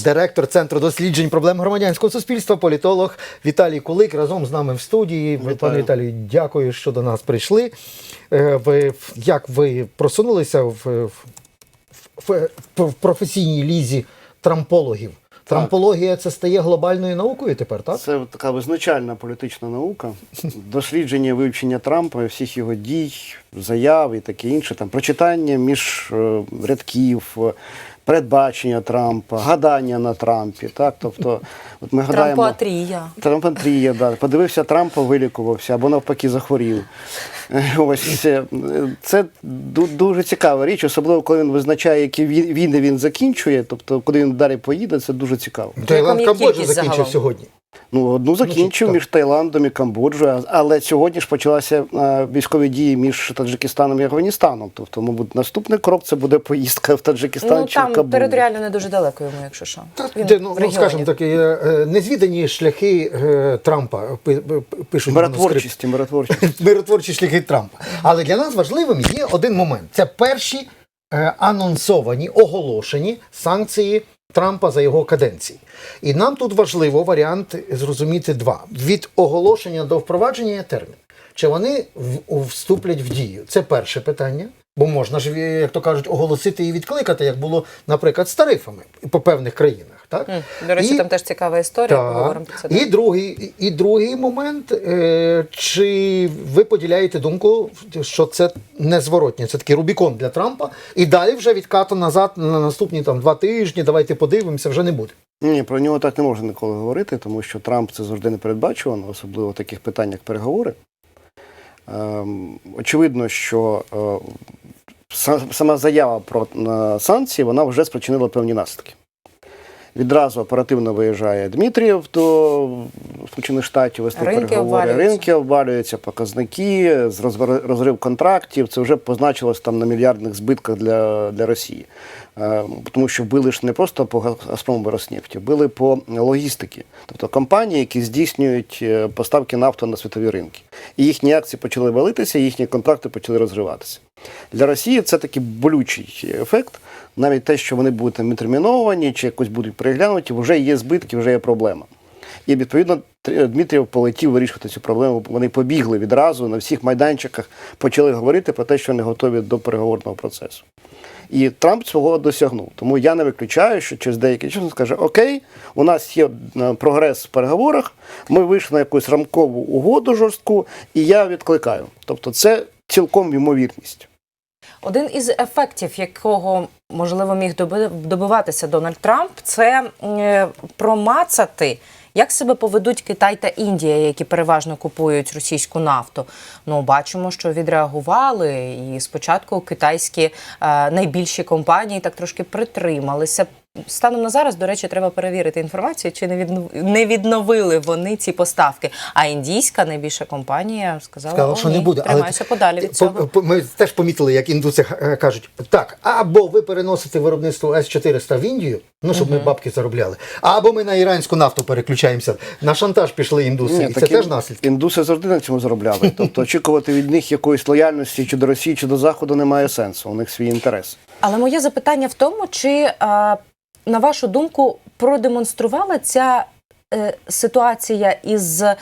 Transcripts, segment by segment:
Директор Центру досліджень проблем громадянського суспільства, політолог Віталій Кулик разом з нами в студії. Вітаю. Пане Віталію, дякую, що до нас прийшли. Е, Ви як ви просунулися в, в, в, в професійній лізі трампологів? Трампологія це стає глобальною наукою тепер, так? Це така визначальна політична наука, дослідження вивчення Трампа, всіх його дій, заяв і таке інше, там прочитання між е, рядків, передбачення Трампа, гадання на Трампі. Так, тобто, от ми гадаємо. Трампоатрія. Трампоатрія, да. Подивився Трампа, вилікувався або навпаки захворів. Е, Ось це, це дуже цікава річ, особливо коли він визначає, які війни він закінчує. Тобто, куди він далі поїде, це дуже цікаво. Тайланд Камбоджа закінчив сьогодні. Ну, одну закінчив між Таїландом і Камбоджою, але сьогодні ж почалися е, військові дії між Таджикистаном і Афганістаном. Тобто, мабуть, наступний крок це буде поїздка в Таджикистан Ну чи в там Кабул. територіально не дуже далеко йому, якщо що. Він Де, в ну, ну, скажімо так, е, е, незвідані шляхи е, Трампа пи- пишуть манускрипт. Миротворчість, миротворчість. миротворчі шляхи Трампа. Але для нас важливим є один момент: це перші е, анонсовані, оголошені санкції Трампа за його каденції. І нам тут важливо варіант зрозуміти два: від оголошення до впровадження є термін. Чи вони вступлять в дію? Це перше питання. Бо можна ж, е, як то кажуть, оголосити і відкликати, як було, наприклад, з тарифами по певних країнах. Так? До речі, І- там теж цікава історія. Поговоримо про це. і другий, і другий момент, е, чи ви поділяєте думку, що це незворотнє, це такий Рубікон для Трампа, і далі вже відкату назад на наступні там два тижні, давайте подивимося, вже не буде. Ні, про нього так не можна ніколи говорити, тому що Трамп це завжди непередбачувано, особливо в таких питаннях переговори. Ем, очевидно, що е, сама заява про санкції вона вже спричинила певні наслідки. Відразу оперативно виїжджає Дмитрієв до Сполучених Штатів вести Ринки переговори. обвалюються. Ринки обвалюються, показники, розрив контрактів. Це вже позначилось там на мільярдних збитках для, для Росії. Е, Тому що били ж не просто по Газпрому Роснефті, били по логістики. Тобто компанії, які здійснюють е, поставки нафти на світові ринки. І їхні акції почали валитися, їхні контракти почали розриватися. Для Росії це такий болючий ефект. Навіть те, що вони будуть там відтерміновані чи якось будуть переглянуті, вже є збитки, вже є проблема. І відповідно Тр- Дмитрів полетів вирішувати цю проблему. Вони побігли відразу на всіх майданчиках, почали говорити про те, що не готові до переговорного процесу. І Трамп цього досягнув. Тому я не виключаю, що через деякий час він скаже: Окей, у нас є е, прогрес в переговорах, ми вийшли на якусь рамкову угоду жорстку, і я відкликаю. Тобто, це цілком ймовірність. Один із ефектів, якого можливо міг доби- добиватися Дональд Трамп, це промацати. Як себе поведуть Китай та Індія, які переважно купують російську нафту? Ну бачимо, що відреагували, і спочатку китайські е, найбільші компанії так трошки притрималися. Станом на зараз, до речі, треба перевірити інформацію, чи не віднов- не відновили вони ці поставки. А індійська найбільша компанія сказала, Сказала, що ні, не буде. Тримайся подалі від цього. по- Ми теж помітили, як індуси кажуть, так, або ви переносите виробництво С-400 в Індію, ну щоб ми бабки заробляли, або ми на іранську нафту переключаємося. На шантаж пішли індуси. Ні, і це так теж наслідки. Індуси завжди на цьому заробляли. Тобто очікувати від них якоїсь лояльності чи до Росії, чи до Заходу немає сенсу. У них свій інтерес. Але моє запитання в тому, чи на вашу думку продемонструвала ця е, ситуація із е,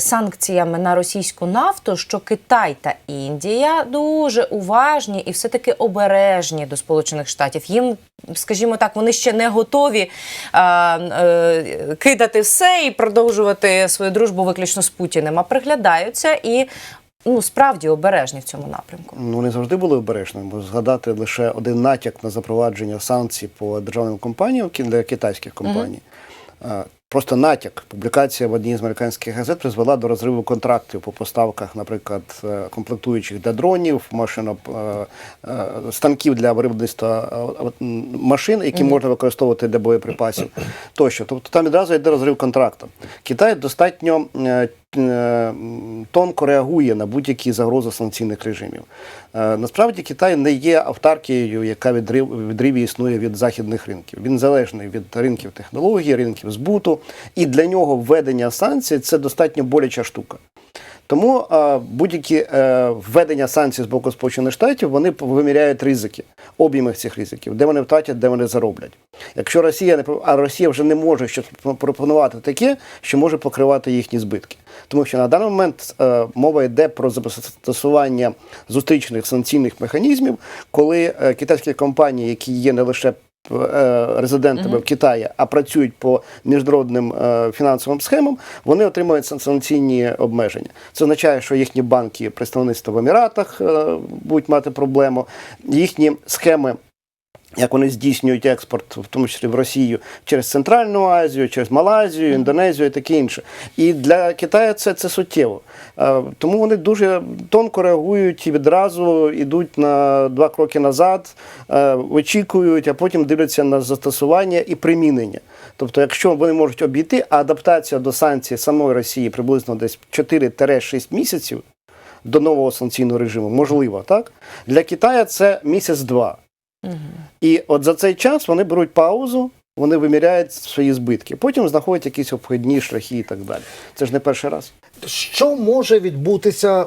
санкціями на російську нафту, що Китай та Індія дуже уважні і все-таки обережні до Сполучених Штатів. Їм, скажімо так, вони ще не готові е, е, кидати все і продовжувати свою дружбу виключно з Путіним, а приглядаються і. Ну, справді обережні в цьому напрямку. Ну, вони завжди були обережними, бо згадати лише один натяк на запровадження санкцій по державним компаніям для китайських компаній. Е, Просто натяк. Публікація в одній з американських газет призвела до розриву контрактів по поставках, наприклад, е, комплектуючих для дронів, машино, е, е, станків для виробництва машин, які можна використовувати для боєприпасів тощо. Тобто там відразу йде розрив контракту. Китай достатньо тонко реагує на будь-які загрози санкційних режимів. Е, Насправді Китай не є автаркією, яка відрив, відриві існує від західних ринків. Він залежний від ринків технології, ринків збуту, і для нього введення санкцій це достатньо боляча штука. Тому будь-які е, введення санкцій з боку Сполучених Штатів вони виміряють ризики, об'єми цих ризиків, де вони втратять, де вони зароблять. Якщо Росія не а Росія вже не може щось пропонувати таке, що може покривати їхні збитки. Тому що на даний момент е, мова йде про застосування зустрічних санкційних механізмів, коли е, китайські компанії, які є не лише е, резидентами в Китаї, а працюють по міжнародним е, фінансовим схемам, вони отримують сан- санкційні обмеження. Це означає, що їхні банки, представництва в Еміратах е, будуть мати проблему, їхні схеми. Як вони здійснюють експорт, в тому числі в Росію, через Центральну Азію, через Малайзію, Індонезію і таке інше. І для Китаю це, це суттєво. Тому вони дуже тонко реагують і відразу йдуть на два кроки назад, очікують, а потім дивляться на застосування і примінення. Тобто, якщо вони можуть обійти, а адаптація до санкцій самої Росії приблизно десь 4-6 місяців до нового санкційного режиму, можливо, так? Для Китаю це місяць-два. І от за цей час вони беруть паузу, вони виміряють свої збитки. Потім знаходять якісь обходні шляхи і так далі. Це ж не перший раз. Що може відбутися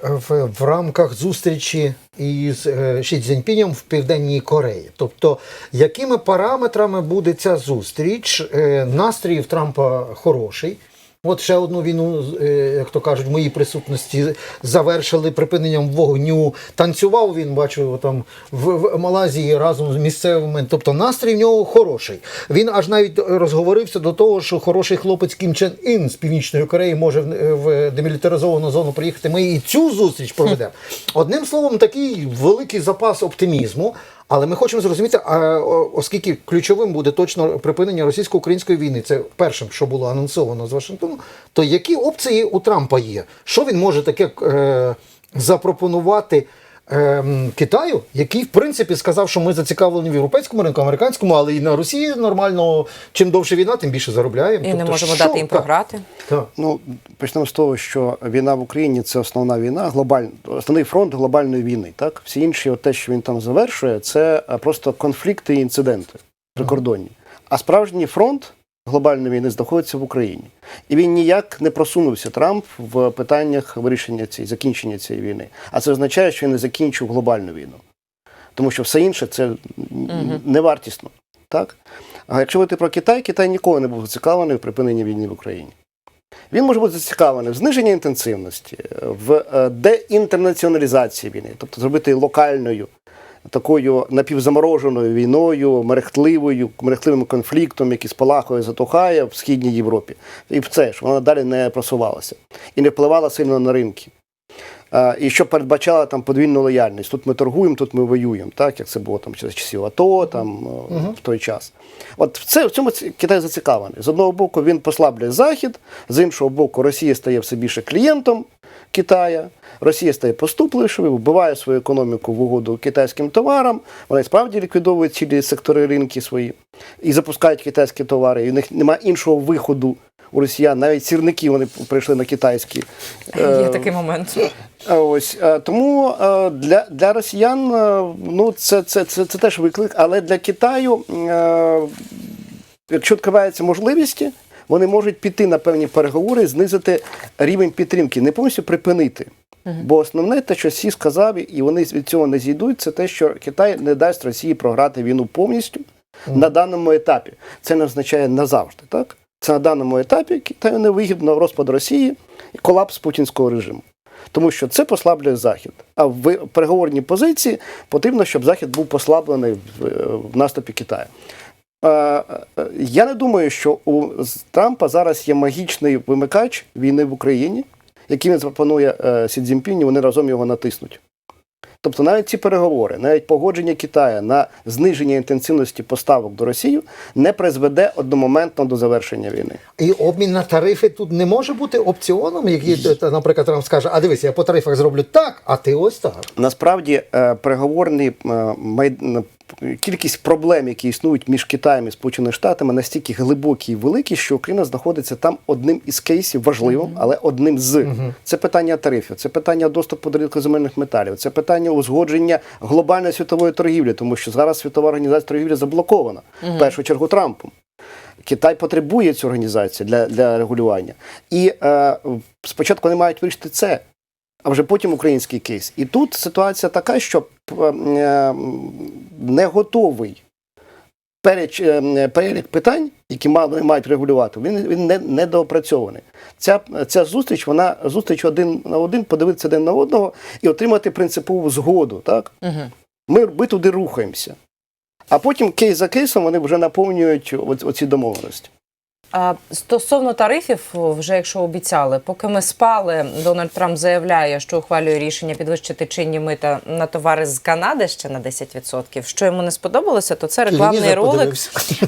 в, в рамках зустрічі із е, Ші Цзіньпінем в Південній Кореї? Тобто, якими параметрами буде ця зустріч? Е, Настрій в Трампа хороший. От ще одну війну, е, як то кажуть, в моїй присутності завершили припиненням вогню. Танцював він, бачу, там в, Малазії разом з місцевими. Тобто настрій в нього хороший. Він аж навіть розговорився до того, що хороший хлопець Кім Чен Ін з Північної Кореї може в, в демілітаризовану зону приїхати. Ми і цю зустріч проведемо. Одним словом, такий великий запас оптимізму. Але ми хочемо зрозуміти, оскільки ключовим буде точно припинення російсько-української війни, це першим, що було анонсовано з Вашингтону, то які опції у Трампа є? Що він може таке е, запропонувати Китаю, який в принципі сказав, що ми зацікавлені в європейському ринку, американському, але і на Росії нормально. Чим довше війна, тим більше заробляємо. І не Тобто, можемо що- дати їм так, програти. Так. Ну, почнемо з того, що війна в Україні це основна війна, глобаль... основний фронт глобальної війни. Так? Всі інші, от те, що він там завершує, це просто конфлікти і інциденти прикордонні. А справжній фронт глобальної війни знаходиться в Україні. І він ніяк не просунувся Трамп в питаннях вирішення цієї закінчення цієї війни. А це означає, що він не закінчив глобальну війну. Тому що все інше це невартісно. Так? А якщо говорити про Китай, Китай ніколи не був зацікавлений в припиненні війни в Україні. Він може бути зацікавлений в зниженні інтенсивності, в е, деінтернаціоналізації війни, тобто зробити локальною, такою напівзамороженою війною, мерехтливою, мерехтливим конфліктом, який спалахує, затухає в Східній Європі. І в це ж вона далі не просувалася і не впливала сильно на ринки. І що передбачала там подвійну лояльність. Тут ми торгуємо, тут ми воюємо, так як це було там через часів АТО, там е, в той час. От в це в цьому Китай зацікавлений. З одного боку, він послаблює Захід, з іншого боку, Росія стає все більше клієнтом Китая. Росія стає поступливішою, вбиває свою економіку в угоду китайським товарам. Вони справді ліквідовують цілі сектори ринки свої і запускають китайські товари. І в них немає іншого виходу у росіян. Навіть сірники вони прийшли на китайські. Є Е, такий момент. Ось е, тому е, для, для росіян ну це, це, це, це теж виклик, але для Китаю, якщо відкриваються можливості, вони можуть піти на певні переговори, знизити рівень підтримки, не повністю припинити. Бо основне те, що Сі сказав, і вони від цього не зійдуть, це те, що Китай не дасть Росії програти війну повністю на даному етапі. Це не означає назавжди, так? Це на даному етапі Китаю невигідно розпад Росії і колапс путінського режиму. Тому що це послаблює Захід. А в переговорній позиції потрібно, щоб Захід був послаблений в, в наступі Китаю. Е, е, Я не думаю, що у Трампа зараз є магічний вимикач війни в Україні, який він запропонує е, Сі Цзіньпіню, вони разом його натиснуть. Тобто навіть ці переговори, навіть погодження Китаю на зниження інтенсивності поставок до Росії не призведе одномоментно до завершення війни. І обмін на тарифи тут не може бути опціоном, який, наприклад, Трамп скаже, а дивись, я по тарифах зроблю так, а ти ось так. Насправді переговорний кількість проблем, які існують між Китаєм і Сполученими Штатами, настільки глибокі і великі, що Україна знаходиться там одним із кейсів важливим, але одним з це питання тарифів, це питання доступу до рідкоземельних металів, це питання узгодження глобальної світової торгівлі, тому що зараз світова організація торгівлі заблокована в першу чергу Трампом. Китай потребує цю організацію для, для регулювання. І е, спочатку вони мають вирішити це, а вже потім український кейс. І тут ситуація така, що не готовий переч, е, перелік питань, які ма- вони мають регулювати, він, він не, недоопрацьований. Ця, ця зустріч, вона зустріч один на один, подивитися один на одного і отримати принципову згоду. Так? Угу. Ми, ми туди рухаємося. А потім кейс за кейсом вони вже наповнюють оці домовленості. Стосовно тарифів, вже якщо обіцяли, поки ми спали, Дональд Трамп заявляє, що ухвалює рішення підвищити чинні мита на товари з Канади ще на 10%. Що йому не сподобалося, то це рекламний ролик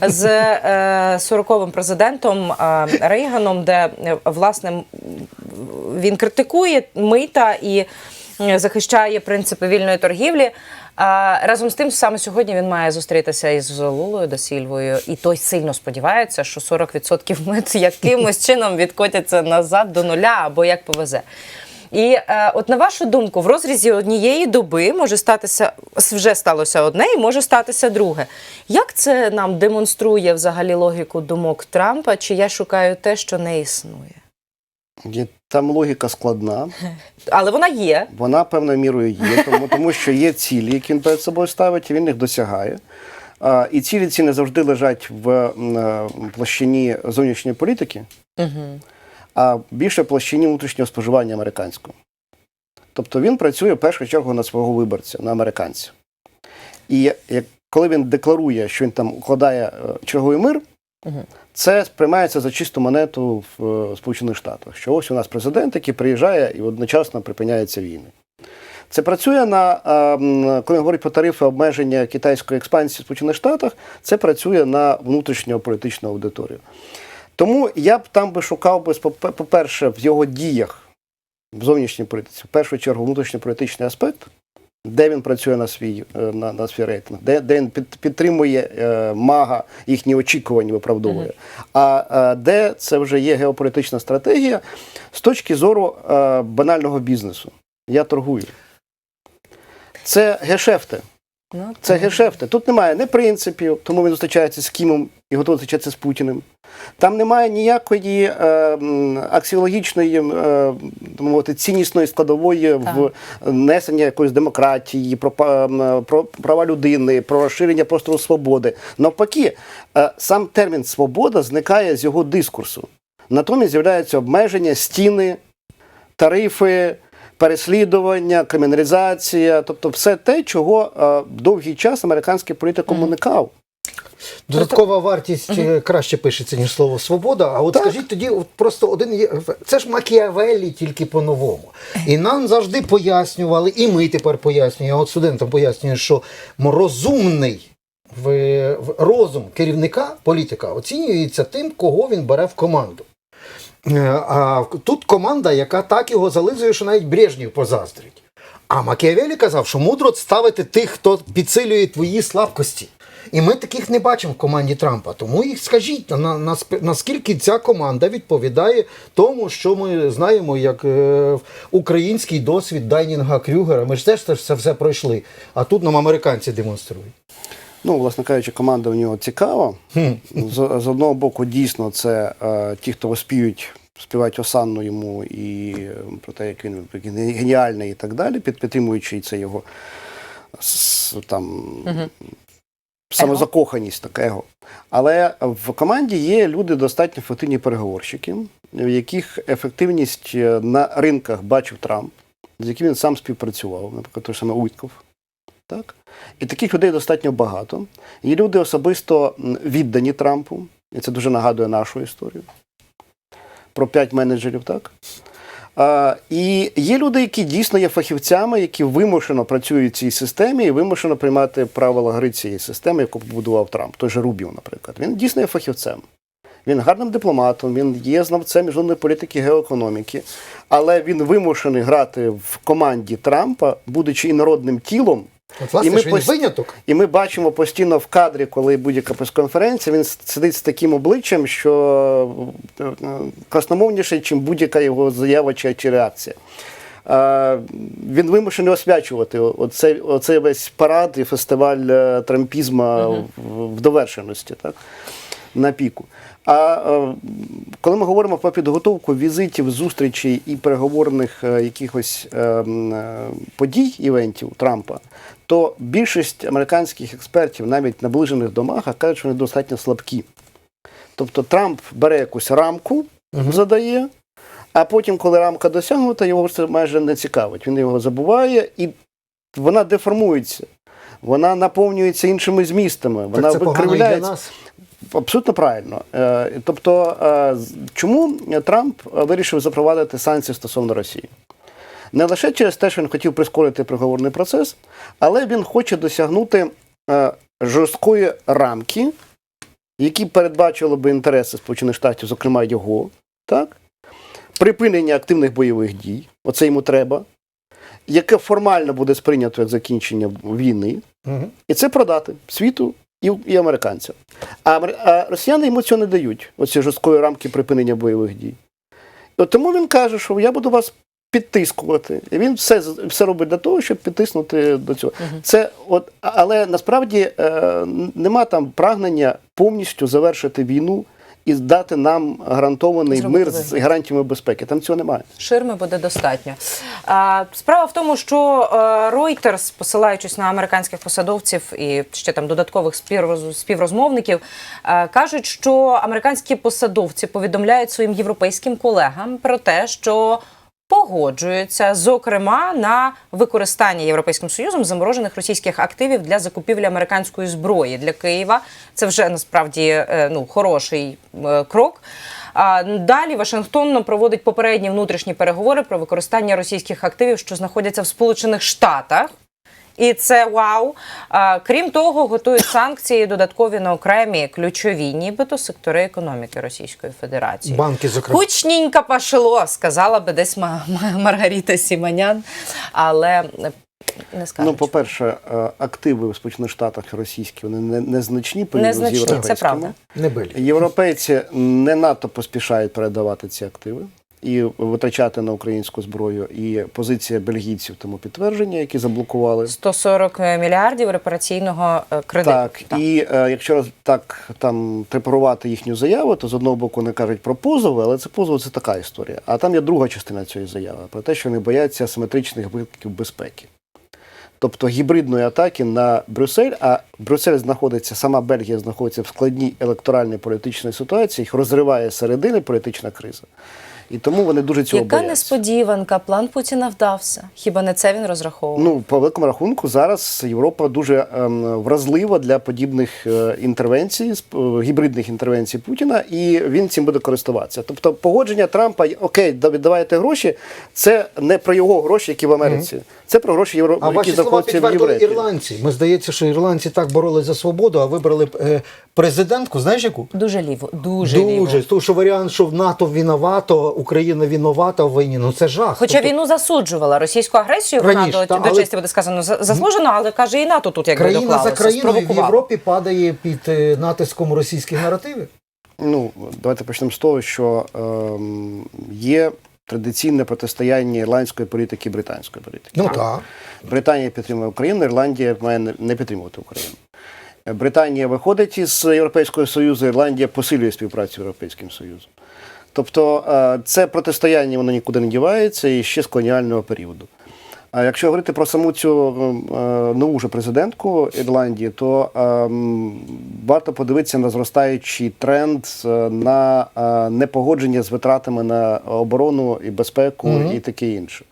з е, 40-м президентом е, Рейганом, де е, власне він критикує мита і захищає принципи вільної торгівлі. А разом з тим, саме сьогодні він має зустрітися із Лулою да Сільвою, і той сильно сподівається, що 40% мит якимось чином відкотяться назад до нуля або як повезе. І е, от на вашу думку, в розрізі однієї доби може статися вже сталося одне і може статися друге. Як це нам демонструє взагалі логіку думок Трампа? Чи я шукаю те, що не існує? Там логіка складна, Але вона є. вона певною мірою є, тому, тому що є цілі, які він перед собою ставить, і він їх досягає. А, і цілі ці не завжди лежать в е, площині зовнішньої політики, Угу. а більше в площині внутрішнього споживання американського. Тобто він працює в першу чергу на свого виборця, на американця. І як, коли він декларує, що він там укладає е, черговий мир, Це сприймається за чисту монету в е, Сполучених Штатах. Що ось у нас президент, який приїжджає і одночасно припиняється війни. Це працює на е, коли говорять про тарифи обмеження китайської експансії в Сполучених Штатах, це працює на внутрішнього політичну аудиторію. Тому я б там би шукав би, по-перше, в його діях в зовнішній політиці, в першу чергу, внутрішньополітичний аспект, де він працює на свій, е, на, на свій рейтинг, де, де він під, підтримує е, мага, їхні очікування виправдовує. А е, де це вже є геополітична стратегія з точки зору е, банального бізнесу. Я торгую. Це гешефти. Ну, Це гешефти. Тут немає ні принципів, тому він зустрічається з Кімом і готовий зустрічатися з Путіним. Там немає ніякої е, аксіологічної, е, мовити, ціннісної складової в несення якоїсь демократії, про, про права людини, про розширення простору свободи. Навпаки, е, сам термін свобода зникає з його дискурсу. Натомість з'являються обмеження, стіни, тарифи, переслідування, криміналізація, тобто все те, чого е, довгий час американський політик уникав. Додаткова вартість е, краще пишеться, ніж слово свобода. А от Так. скажіть тоді, от просто один є. Це ж Макіавеллі тільки по-новому. І нам завжди пояснювали, і ми тепер пояснюємо, а от студентам пояснюємо, що розумний в розум керівника політика оцінюється тим, кого він бере в команду. Е, А тут команда, яка так його зализує, що навіть Брежнєв позаздрить. А Макіавелі казав, що мудро ставити тих, хто підсилює твої слабкості. І ми таких не бачимо в команді Трампа. Тому їх скажіть, на, на, наскільки ця команда відповідає тому, що ми знаємо як е, український досвід Дайнінга Крюгера. Ми ж теж це все пройшли. А тут нам американці демонструють. Ну, власне кажучи, команда в нього цікава. З, з одного боку, дійсно, це е, ті, хто воспіють, співають осанну йому і про те, як він, геніальний і так далі, під, підтримуючи це його с- там, самозакоханість, таке. Але в команді є люди достатньо ефективні переговорщики, в яких ефективність е, на ринках бачив Трамп, з яким він сам співпрацював, наприклад, той ж самий Уйтков. Так? І таких людей достатньо багато. Є люди особисто віддані Трампу, і це дуже нагадує нашу історію. Про п'ять менеджерів, так? А, і є люди, які дійсно є фахівцями, які вимушено працюють в цій системі і вимушено приймати правила гри цієї системи, яку побудував Трамп. Той же Рубіо, наприклад. Він дійсно є фахівцем. Він гарним дипломатом, він є знавцем міжнародної політики геоекономіки, але він вимушений грати в команді Трампа, будучи інородним тілом. От, власне, І ми пост- виняток. І ми бачимо постійно в кадрі, коли будь-яка прес-конференція, він сидить з таким обличчям, що е, е, красномовніше, ніж будь-яка його заява чи, чи реакція. А, Він вимушений освячувати оцей, оцей весь парад і фестиваль е, трампізма в, в довершеності. Так? На піку. А е, коли ми говоримо про підготовку візитів, зустрічей і переговорних е, якихось е, подій, івентів Трампа, то більшість американських експертів, навіть наближених до Маха, кажуть, що вони достатньо слабкі. Тобто Трамп бере якусь рамку, задає, а потім, коли рамка досягнута, його це майже не цікавить. Він його забуває і вона деформується. Вона наповнюється іншими змістами, вона викривляється. Абсолютно правильно. Е, Тобто, е, чому Трамп вирішив запровадити санкції стосовно Росії? Не лише через те, що він хотів прискорити переговорний процес, але він хоче досягнути е, жорсткої рамки, які передбачили би інтереси Сполучених Штатів, зокрема його, так? припинення активних бойових дій, оце йому треба, яке формально буде сприйнято як закінчення війни, Мгм. і це продати світу і, і американцям. А, а росіяни йому цього не дають, оці жорсткої рамки припинення бойових дій. От тому він каже, що я буду вас підтискувати. І він все, все робить для того, щоб підтиснути до цього. Це от, але насправді е, нема там прагнення повністю завершити війну і дати нам гарантований Зробити мир з гарантіями безпеки. Там цього немає. Ширми буде достатньо. А, справа в тому, що е, Reuters, посилаючись на американських посадовців і ще там додаткових співроз- співрозмовників, е, кажуть, що американські посадовці повідомляють своїм європейським колегам про те, що погоджуються, зокрема, на використання Європейським Союзом заморожених російських активів для закупівлі американської зброї для Києва. Це вже насправді е, ну хороший е, крок. Далі Вашингтон проводить попередні внутрішні переговори про використання російських активів, що знаходяться в Сполучених Штатах. І це вау. А, крім того, готують санкції додаткові на окремі ключові, нібито сектори економіки Російської Федерації. Банки, зокрема. Кучненько пошло, сказала би десь Ма- Ма- Маргарита Сіманян, але не скажу. Ну, по-перше, е, активи в Сполучених Штатах російські вони не- незначні порівняно з Незначні, це правда. Не. Європейці не надто поспішають передавати ці активи і витрачати на українську зброю. І позиція бельгійців тому підтвердження, які заблокували. 140 мільярдів репараційного е, кредиту. Так, і е, якщо так там трепарувати їхню заяву, то з одного боку вони кажуть про позови, але це позови це така історія. А там є друга частина цієї заяви про те, що вони бояться асиметричних викликів безпеки. Тобто гібридної атаки на Брюссель, а Брюссель знаходиться, сама Бельгія знаходиться в складній електоральній політичній ситуації, їх розриває середини політична криза. І тому вони дуже цього Яка бояться. несподіванка, план Путіна вдався. Хіба не це він розраховував? Ну, по великому рахунку, зараз Європа дуже ем, вразлива для подібних е, інтервенцій, сп- е, гібридних інтервенцій Путіна, і він цим буде користуватися. Тобто, погодження Трампа, окей, да- віддавайте гроші, це не про його гроші, які в Америці, це про гроші Євро... А які знаходяться в Європі. ірландці. Ми здається, що ірландці так боролись за свободу, а вибрали е, президентку. Знаєш яку? Дуже ліво, дуже, ліво. Дуже. Тому що варіант, що в НАТО винувато, Україна винувата в війні. Ну це жах. Хоча Тобто війну засуджувала російську агресію, вона Раніше, до, та, до але- честі буде сказано за- заслужено, але каже, і НАТО тут якби країна за доклалося, країною в. Європі падає під е, натиском російських наративів. Ну, давайте почнемо з того, що ем, є традиційне протистояння ірландської політики і британської політики. Ну так. Британія підтримує Україну, Ірландія має не- не підтримувати Україну. Британія виходить із Європейського Союзу, Ірландія посилює співпрацю з Європейським Союзом. Тобто е, це протистояння воно нікуди не дівається і ще з колоніального періоду. А якщо говорити про саму цю е, нову вже президентку Ірландії, то е, варто подивитися на зростаючий тренд на непогодження з витратами на оборону і безпеку і таке інше.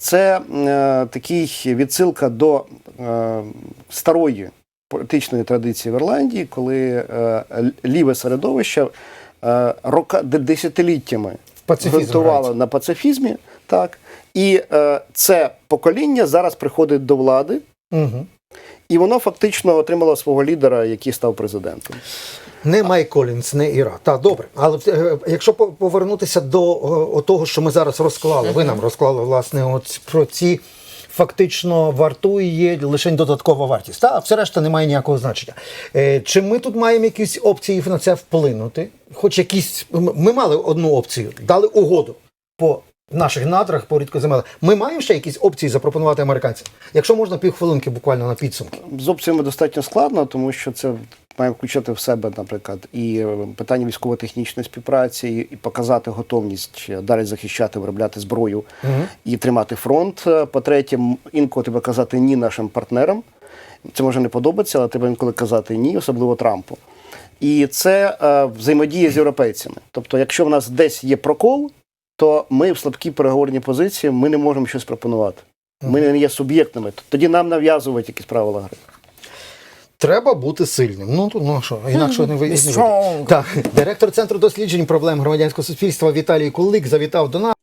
Це е, такий відсилка до е, старої політичної традиції в Ірландії, коли е, ліве середовище е, рока, десятиліттями ґрунтувало на пацифізмі, так. І е, це покоління зараз приходить до влади, Угу. і воно фактично отримало свого лідера, який став президентом. Не Майк Колінс, не Іра. Так, добре. Але якщо повернутися до е, того, що ми зараз розклали, ви нам розклали власне от про ці. Фактично вартує лише додаткова вартість. Та все решта не має ніякого значення. Е, чи ми тут маємо якісь опції на це вплинути? Хоч якісь ми мали одну опцію, дали угоду по в наших надрах по рідкоземелах. Ми маємо ще якісь опції запропонувати американцям. Якщо можна півхвилинки буквально на підсумки. З опціями достатньо складно, тому що це має включати в себе, наприклад, і е, питання військово-технічної співпраці, і- показати готовність далі захищати, виробляти зброю і тримати фронт. Е, По-третє, інколи треба казати ні нашим партнерам. Це може не подобатися, але треба інколи казати ні, особливо Трампу. І це е, взаємодія з європейцями. Тобто, якщо в нас десь є прокол, то ми в слабкій переговорній позиції ми не можемо щось пропонувати. Ми не є суб'єктними. Тоді нам нав'язують якісь правила гри. Треба бути сильним. Ну то ну що, інакше не вийде. Так, директор центру досліджень проблем громадянського суспільства Віталій Кулик завітав до нас.